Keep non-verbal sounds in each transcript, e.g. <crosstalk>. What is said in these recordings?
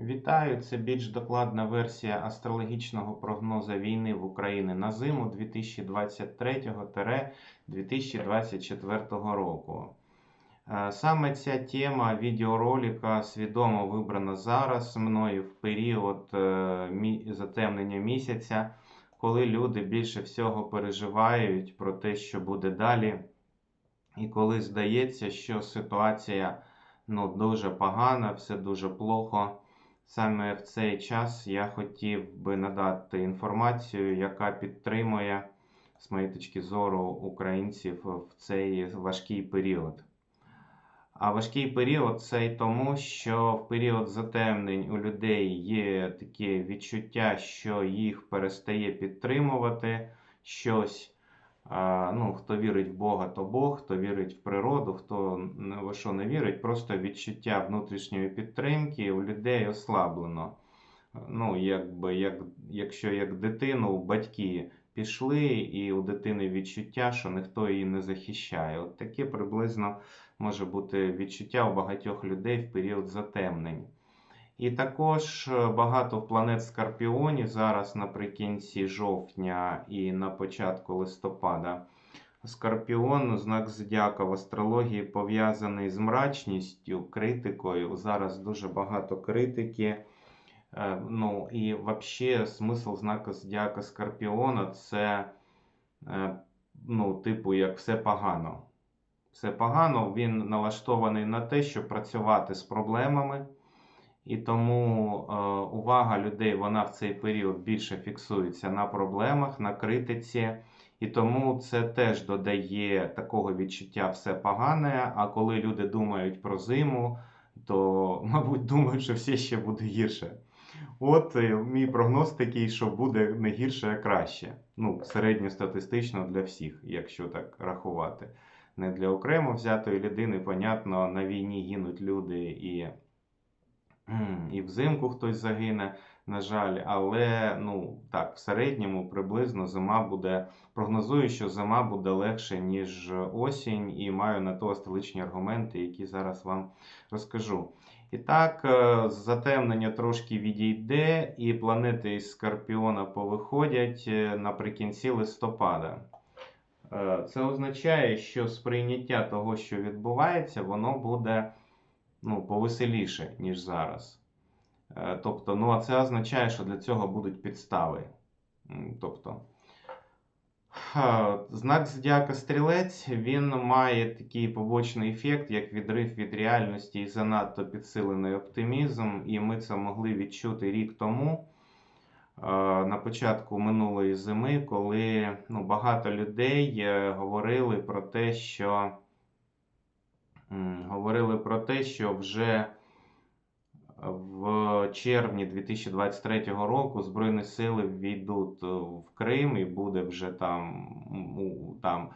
Вітаю! Це більш докладна версія астрологічного прогнозу війни в Україні на зиму 2023-2024 року. Е, Саме ця тема відеоролика свідомо вибрана зараз мною в період е, затемнення місяця, коли люди більше всього переживають про те, що буде далі, і коли здається, що ситуація ну, дуже погана, все дуже плохо. Саме в цей час я хотів би надати інформацію, яка підтримує, з моєї точки зору, українців в цей важкий період. А важкий період це тому, що в період затемнень у людей є таке відчуття, що їх перестає підтримувати щось. Ну, хто вірить в Бога, то Бог, хто вірить в природу, хто во що не вірить, просто відчуття внутрішньої підтримки у людей ослаблено. Ну, якби, як, якщо як дитину батьки пішли, і у дитини відчуття, що ніхто її не захищає. От таке приблизно може бути відчуття у багатьох людей в період затемнень. І також е, багато планет Скорпіоні зараз наприкінці жовтня і на початку листопада. Скорпіон, знак зодіака в астрології пов'язаний з мрачністю, критикою. Зараз дуже багато критики. Е, Ну і взагалі смисл знака зодіака Скорпіона це, е, ну, типу, як все погано. Все погано, він налаштований на те, щоб працювати з проблемами. І тому е, увага людей вона в цей період більше фіксується на проблемах, на критиці. І тому це теж додає такого відчуття все погане. А коли люди думають про зиму, то, <laughs> мабуть, думають, що все ще буде гірше. От е, мій прогноз такий, що буде не гірше, а краще. Ну, середньостатистично для всіх, якщо так рахувати. Не для окремо взятої людини, понятно, на війні гинуть люди і І взимку хтось загине, на жаль, але ну так, в середньому приблизно зима буде. Прогнозую, що зима буде легше, ніж осінь, і маю на то столичні аргументи, які зараз вам розкажу. І так, е, затемнення трошки відійде, і планети із Скорпіона повиходять е, наприкінці листопада. Е, Це означає, що сприйняття того, що відбувається, воно буде ну, повеселіше, ніж зараз. Е, Тобто, ну, а це означає, що для цього будуть підстави. Тобто, знак зодіака стрілець він має такий побочний ефект, як відрив від реальності і занадто підсилений оптимізм. І ми це могли відчути рік тому. е, На початку минулої зими, коли ну, багато людей е, говорили про те, що говорили про те, що вже в червні 2023 року Збройні сили війдуть в Крим і буде вже там, там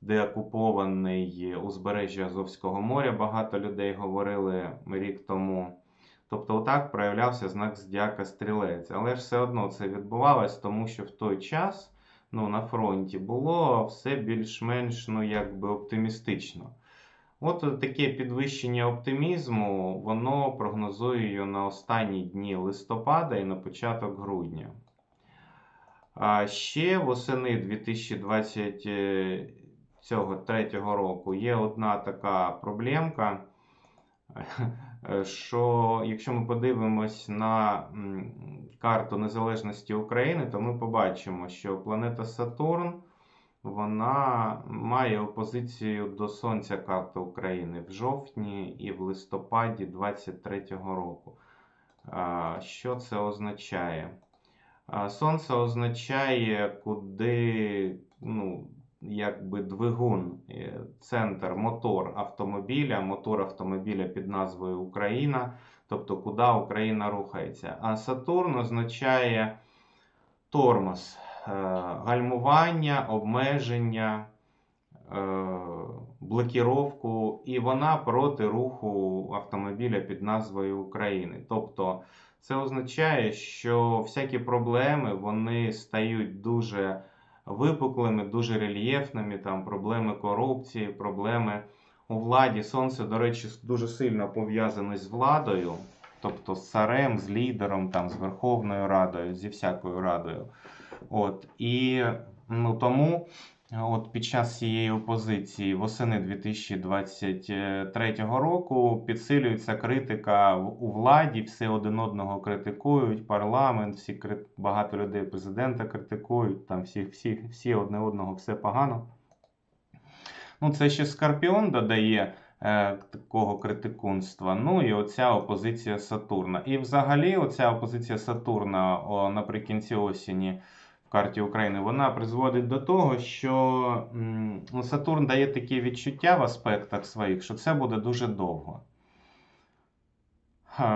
деокупований узбережжя Азовського моря. Багато людей говорили рік тому. Тобто, отак проявлявся знак зодіака стрілець. Але ж все одно це відбувалось, тому що в той час ну, на фронті було все більш-менш ну, якби оптимістично. От таке підвищення оптимізму, воно прогнозує на останні дні листопада і на початок грудня. А ще восени 2023 року є одна така проблемка, що якщо ми подивимось на карту незалежності України, то ми побачимо, що планета Сатурн вона має опозицію до Сонця карти України в жовтні і в листопаді 23-го року. Що це означає? Сонце означає, куди ну, якби двигун, е, центр, мотор автомобіля, мотор автомобіля під назвою Україна, тобто куди Україна рухається. А Сатурн означає тормоз, гальмування, обмеження, е, блокіровку, і вона проти руху автомобіля під назвою України. Тобто це означає, що всякі проблеми вони стають дуже випуклими, дуже рельєфними, там проблеми корупції, проблеми у владі. Сонце, до речі, дуже сильно пов'язане з владою. тобто з царем, з лідером, там, з Верховною Радою, зі всякою радою. От, І ну, тому от під час цієї опозиції восени 2023 року підсилюється критика у владі, всі один одного критикують, парламент, всі багато людей президента критикують, там всі, всі, всі одне одного все погано. Ну, це ще Скорпіон додає е, такого критикунства. Ну і оця опозиція Сатурна. І взагалі, оця опозиція Сатурна о, наприкінці осені карті України, вона призводить до того, що ну, Сатурн дає такі відчуття в аспектах своїх, що це буде дуже довго.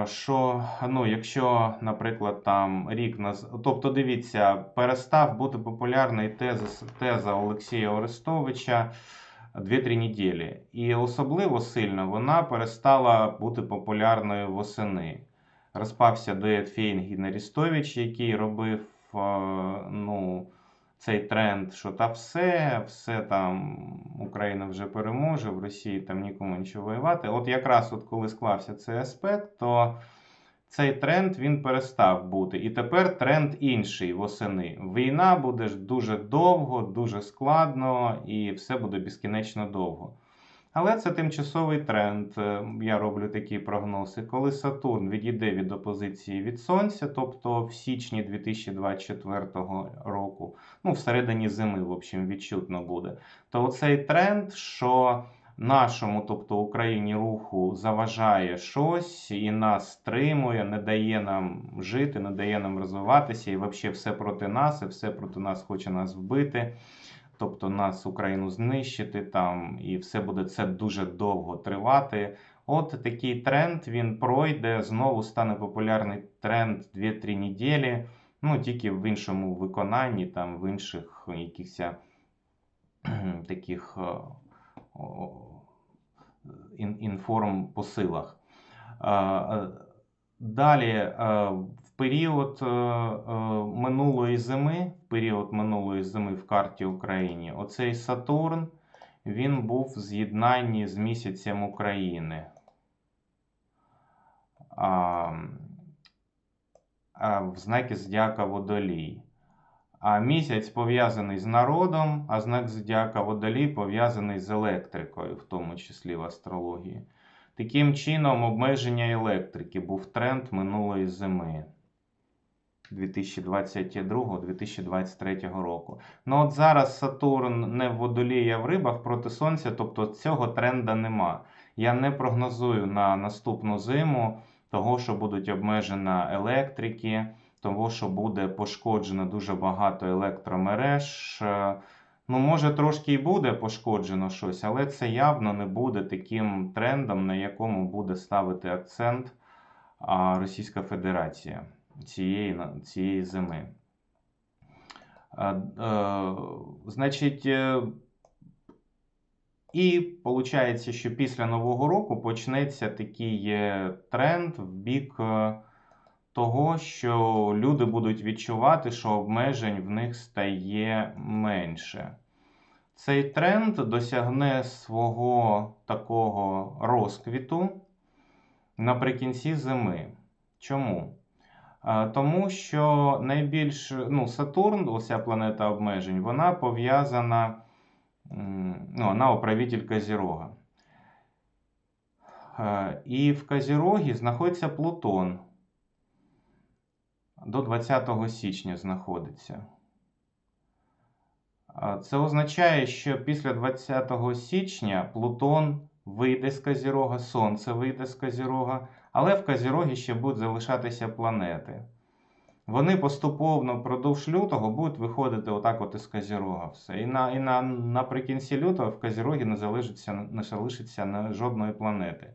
Що, ну, якщо, наприклад, там рік наз... Тобто, дивіться, перестав бути популярний теза, теза Олексія Орестовича 2-3 неділі. І особливо сильно вона перестала бути популярною восени. Розпався дует Фейнгін Арістович, який робив е, ну, цей тренд, що та все, все там Україна вже переможе, в Росії там нікому нічого воювати. От якраз от коли склався цей аспект, то цей тренд він перестав бути. І тепер тренд інший восени. Війна буде дуже довго, дуже складно, і все буде безкінечно довго. Але це тимчасовий тренд. Е, Я роблю такий прогноз. І коли Сатурн відійде від опозиції від Сонця, тобто в січні 2024 року, ну всередині зими, в общем, відчутно буде, то оцей тренд, що нашому, тобто Україні руху, заважає щось і нас стримує, не дає нам жити, не дає нам розвиватися, і взагалі все проти нас, і все проти нас хоче нас вбити. Тобто нас Україну знищити там, і все буде це дуже довго тривати. От такий тренд він пройде, знову стане популярний тренд 2-3 неділі, ну тільки в іншому виконанні, там в інших якихось <clears throat> таких е, інформпосилах. Е, е, Далі, е, в період е, е, минулої зими, в період минулої зими в карті України, оцей Сатурн він був в з'єднанні з місяцем України. В знакі Зодіака Водолій. А місяць пов'язаний з народом, а знак Зодіака Водолій пов'язаний з електрикою, в тому числі в астрології. Таким чином, обмеження електрики був тренд минулої зими 2022-2023 року. Ну от зараз Сатурн не в водолії, а в рибах проти Сонця, тобто цього тренда нема. Я не прогнозую на наступну зиму того, що будуть обмежена електрики, того, що буде пошкоджено дуже багато електромереж. Ну, може, трошки і буде пошкоджено щось, але це явно не буде таким трендом, на якому буде ставити акцент Російська Федерація цієї, цієї зими. А, е, значить, е, і виходить, що після Нового року почнеться такий е, тренд в бік того, що люди будуть відчувати, що обмежень в них стає менше. Цей тренд досягне свого такого розквіту наприкінці зими. Чому? А, Тому що найбільш ну, Сатурн, оця планета обмежень, вона пов'язана, ну, вона управитель Козірога. Е, І в Козірогі знаходиться Плутон. До 20 січня знаходиться. Це означає, що після 20 січня Плутон вийде з Козірога, Сонце вийде з Козірога, але в Козірогі ще будуть залишатися планети. Вони поступово впродовж лютого будуть виходити отак от із Козірога. Все. І, на, і на, наприкінці лютого в Козірогі не залишиться, не залишиться жодної планети,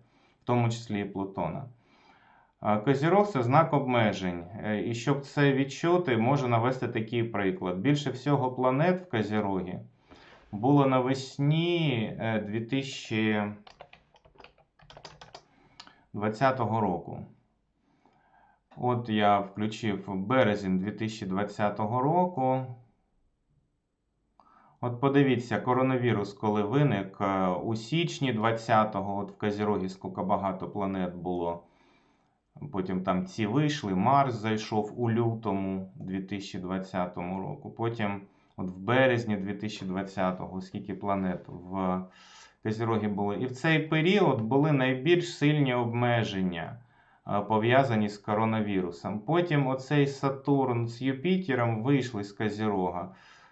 в тому числі і Плутона. Козірог це знак обмежень. Е, І щоб це відчути, можу навести такий приклад. Більше всього планет в Козірогі було навесні е, 2020 року. От я включив березень 2020 року. От подивіться, коронавірус, коли виник е, у січні 20-го, от в Козірогі скільки багато планет було. Потім там ці вийшли, Марс зайшов у лютому 2020 року. Потім, от в березні 2020-го, скільки планет в Козірогі було. І в цей період були найбільш сильні обмеження, е, пов'язані з коронавірусом. Потім оцей Сатурн з Юпітером вийшли з Козірога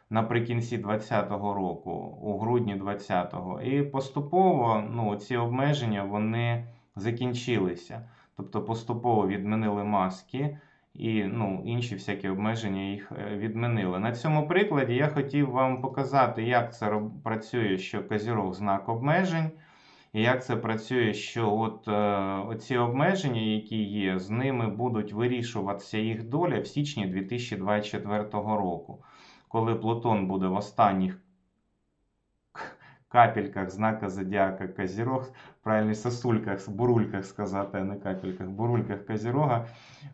наприкінці 2020 року, у грудні 2020-го. І поступово ну, ці обмеження вони закінчилися. Тобто поступово відмінили маски і ну, інші всякі обмеження їх е, відмінили. На цьому прикладі я хотів вам показати, як це працює, що Козірог знак обмежень. І як це працює, що от е, оці обмеження, які є, з ними будуть вирішуватися їх доля в січні 2024 року, коли Плутон буде в останніх капельках знака Зодіака Козірог, правильно, сосульках, бурульках сказати, а не капельках, бурульках Козірога.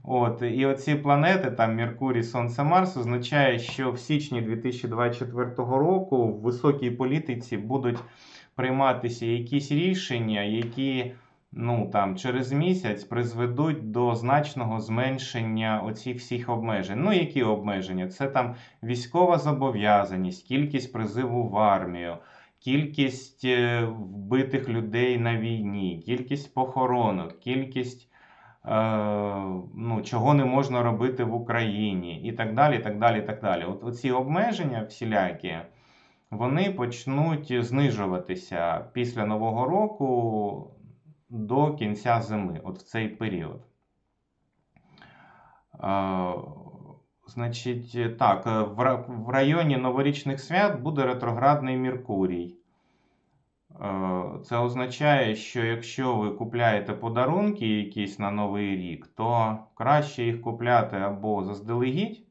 От, і оці планети, там Меркурій, Сонце, Марс, означає, що в січні 2024 року в високій політиці будуть прийматися якісь рішення, які ну, там, через місяць призведуть до значного зменшення оцих всіх обмежень. Ну, які обмеження? Це там військова зобов'язаність, кількість призиву в армію. Кількість е, вбитих людей на війні, кількість похоронок, кількість е, ну, чого не можна робити в Україні, і так далі. так далі, так далі. От оці обмеження всілякі, вони почнуть знижуватися після Нового року до кінця зими, от в цей період. Е, Значить, так, е, в районі новорічних свят буде ретроградний Меркурій. Е, Це означає, що якщо ви купляєте подарунки якісь на Новий рік, то краще їх купляти або заздалегідь,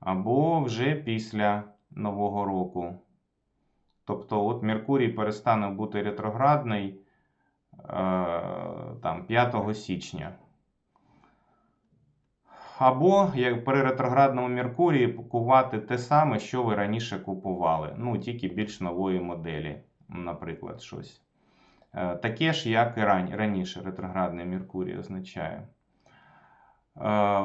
або вже після Нового року. Тобто, от Меркурій перестане бути ретроградний е, там, 5 січня. Або як при ретроградному Меркурії купувати те саме, що ви раніше купували. Ну, тільки більш нової моделі, наприклад, щось. Е, Таке ж, як і раніше, ретроградний Меркурій означає. Е,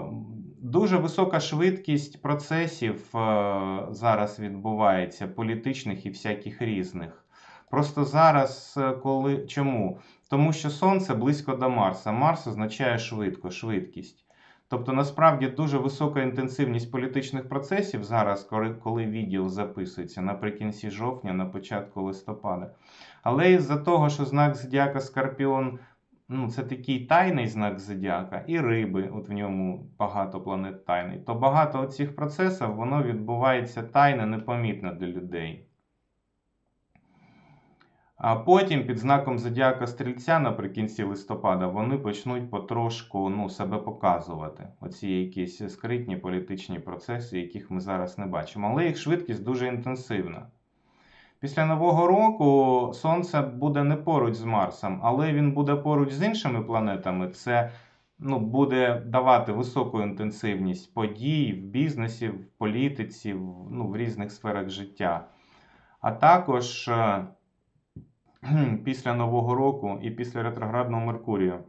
Дуже висока швидкість процесів е, зараз відбувається, політичних і всяких різних. Просто зараз, коли. Чому? Тому що Сонце близько до Марса. Марс означає швидко, швидкість. Тобто, насправді дуже висока інтенсивність політичних процесів зараз, коли, відео записується наприкінці жовтня, на початку листопада. Але із-за того, що знак Зодіака Скорпіон ну, це такий тайний знак Зодіака, і риби, от в ньому багато планет тайний, то багато цих процесів воно відбувається тайне, непомітно для людей. А потім під знаком Зодіака Стрільця наприкінці листопада вони почнуть потрошку ну, себе показувати. Оці якісь скритні політичні процеси, яких ми зараз не бачимо. Але їх швидкість дуже інтенсивна. Після Нового року Сонце буде не поруч з Марсом, але він буде поруч з іншими планетами. Це ну, буде давати високу інтенсивність подій в бізнесі, в політиці, в, ну, в різних сферах життя. А також е, <clears throat> після Нового року і після ретроградного Меркурію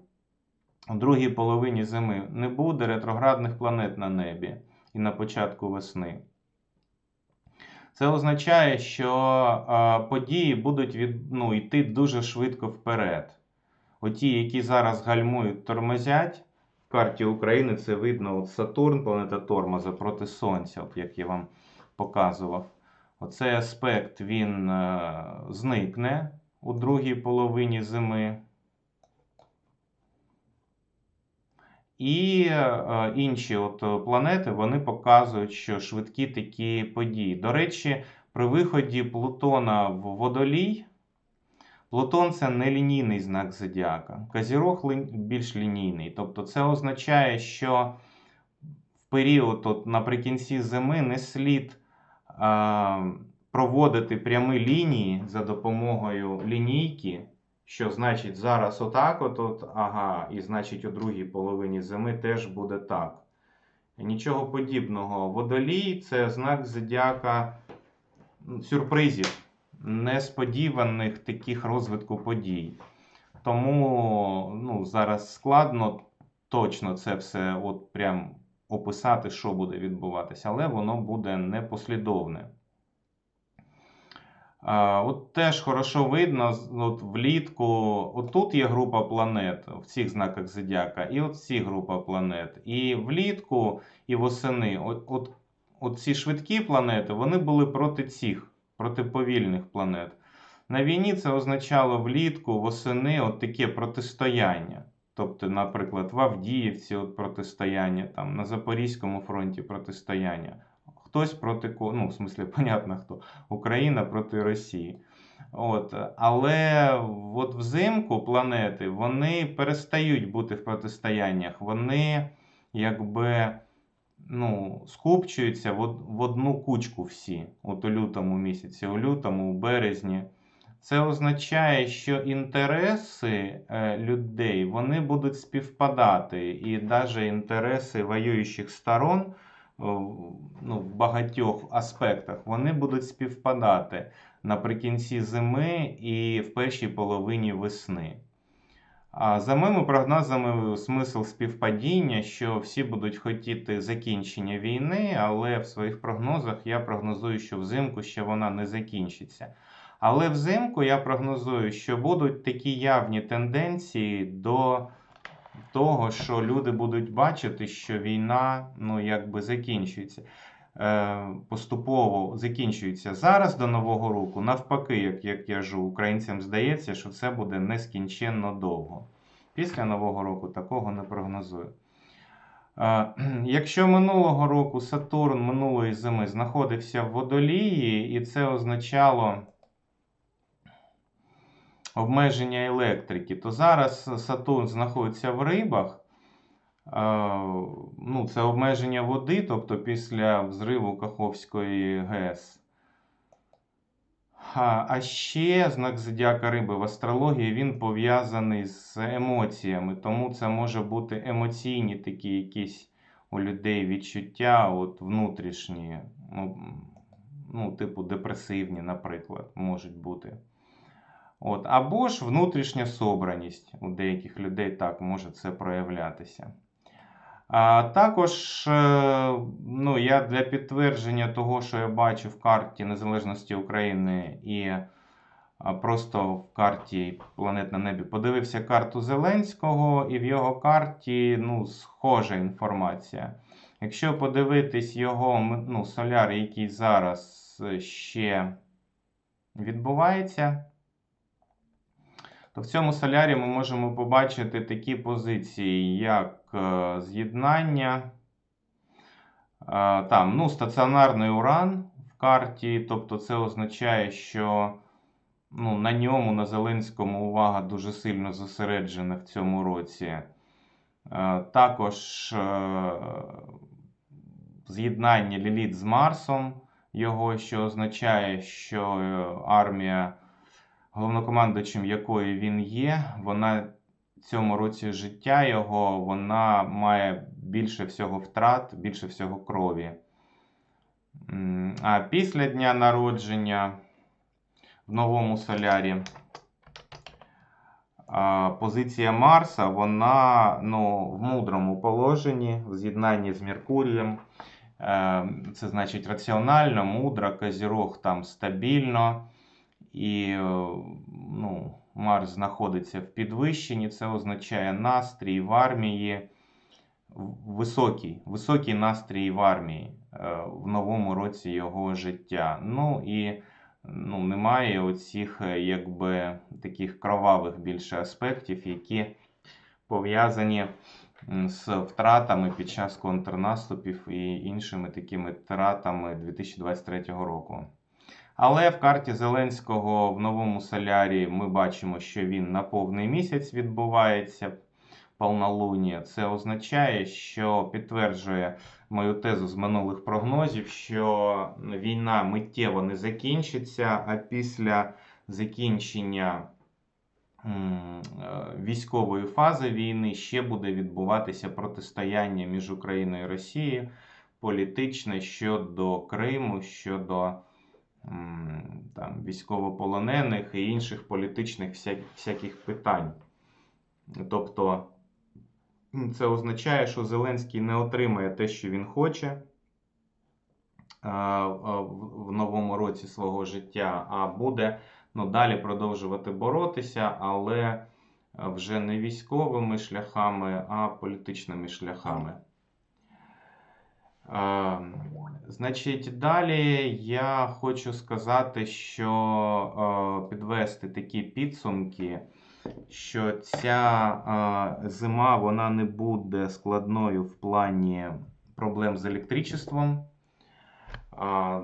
у другій половині зими не буде ретроградних планет на небі і на початку весни. Це означає, що події будуть від, ну, йти дуже швидко вперед. Оті, які зараз гальмують, тормозять. В карті України це видно от Сатурн, планета тормоза проти Сонця, от як я вам показував. Оцей аспект він е, зникне у другій половині зими. І е, інші от е, планети вони показують, що швидкі такі події. До речі, при виході Плутона в водолій, Плутон це не лінійний знак зодіака. Козірог більш лінійний. Тобто це означає, що в період от, наприкінці зими не слід е, проводити прямі лінії за допомогою лінійки. Що значить зараз отак, от, от, ага, і значить у другій половині зими теж буде так. Нічого подібного. Водолій це знак зодіака сюрпризів, несподіваних таких розвитку подій. Тому ну, зараз складно точно це все от прям описати, що буде відбуватися, але воно буде непослідовне. От теж хорошо видно, от влітку, отут є група планет в цих знаках зодіака, і от ці група планет. І влітку, і восени, от, от, от ці швидкі планети, вони були проти цих, проти повільних планет. На війні це означало влітку, восени от таке протистояння. Тобто, наприклад, в Авдіївці от протистояння, там, на Запорізькому фронті протистояння. Хтось проти кого, ну, в смислі, <laughs> понятно хто. Україна проти Росії. От. Але от взимку планети вони перестають бути в протистояннях. Вони якби ну, скупчуються в, одну кучку всі. От у лютому місяці, у лютому, у березні. Це означає, що інтереси е, людей вони будуть співпадати, і навіть інтереси воюючих сторон ну, в багатьох аспектах вони будуть співпадати наприкінці зими і в першій половині весни. А за моїми прогнозами, смисл співпадіння, що всі будуть хотіти закінчення війни, але в своїх прогнозах я прогнозую, що взимку ще вона не закінчиться. Але взимку я прогнозую, що будуть такі явні тенденції до того, що люди будуть бачити, що війна ну, якби закінчується. Е, поступово закінчується зараз до Нового року. Навпаки, як я кажу, українцям здається, що це буде нескінченно довго. Після Нового року такого не прогнозую. Е, <clears throat> Якщо минулого року Сатурн минулої зими знаходився в водолії, і це означало обмеження електрики, то зараз Сатурн знаходиться в рибах. Е, Ну, це обмеження води, тобто після взриву Каховської ГЕС. А, ще знак зодіака риби в астрології він пов'язаний з емоціями, тому це може бути емоційні такі якісь у людей відчуття, от внутрішні, ну, ну, типу депресивні, наприклад, можуть бути. От, або ж внутрішня собраність у деяких людей так може це проявлятися. А також е, ну, я для підтвердження того, що я бачу в карті Незалежності України і просто в карті Планет на небі подивився карту Зеленського, і в його карті ну, схожа інформація. Якщо подивитись його ну, соляр, який зараз е, ще відбувається, то в цьому солярі ми можемо побачити такі позиції, як е, з'єднання, е, там, ну, стаціонарний уран в карті, тобто це означає, що ну, на ньому, на Зеленському, увага дуже сильно зосереджена в цьому році. Е, Також з'єднання Ліліт з Марсом, його, що означає, що армія головнокомандуючим якої він є, вона цьому році життя його вона має більше всього втрат, більше всього крові. А після дня народження в новому солярі позиція Марса, вона ну, в мудрому положенні, в з'єднанні з Меркурієм. Е, Це значить раціонально, мудро, Козірог там стабільно. І е, ну, Марс знаходиться в підвищенні, це означає настрій в армії, високий, високий настрій в армії е, в новому році його життя. Ну і ну, немає оцих е, якби таких кровавих більше аспектів, які пов'язані з втратами під час контрнаступів і іншими такими втратами 2023 року. Але в карті Зеленського в новому солярі ми бачимо, що він на повний місяць відбувається повнолуння. Це означає, що підтверджує мою тезу з минулих прогнозів, що війна миттєво не закінчиться, а після закінчення е, військової фази війни ще буде відбуватися протистояння між Україною і Росією політичне щодо Криму, щодо там, військовополонених і інших політичних вся- всяких питань. Тобто Це означає, що Зеленський не отримає те, що він хоче в новому році свого життя, а буде ну, далі продовжувати боротися, але вже не військовими шляхами, а політичними шляхами. Значить, далі я хочу сказати, що е, підвести такі підсумки, що ця е, зима вона не буде складною в плані проблем з електричеством.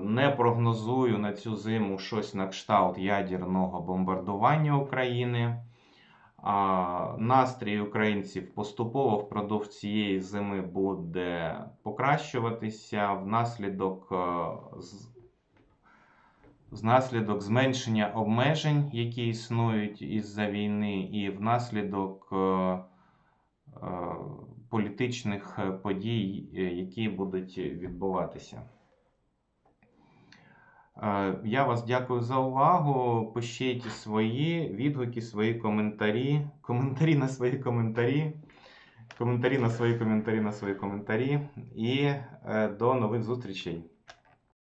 Не прогнозую на цю зиму щось на кшталт ядерного бомбардування України. Настрій українців поступово впродовж цієї зими буде покращуватися внаслідок, е, внаслідок зменшення обмежень, які існують із-за війни, і внаслідок е, е, політичних подій, які будуть відбуватися. Е, Я вас дякую за увагу. Пишіть свої відгуки, свої коментарі, коментарі на свої коментарі, коментарі на свої коментарі на свої коментарі. І е, до нових зустрічей.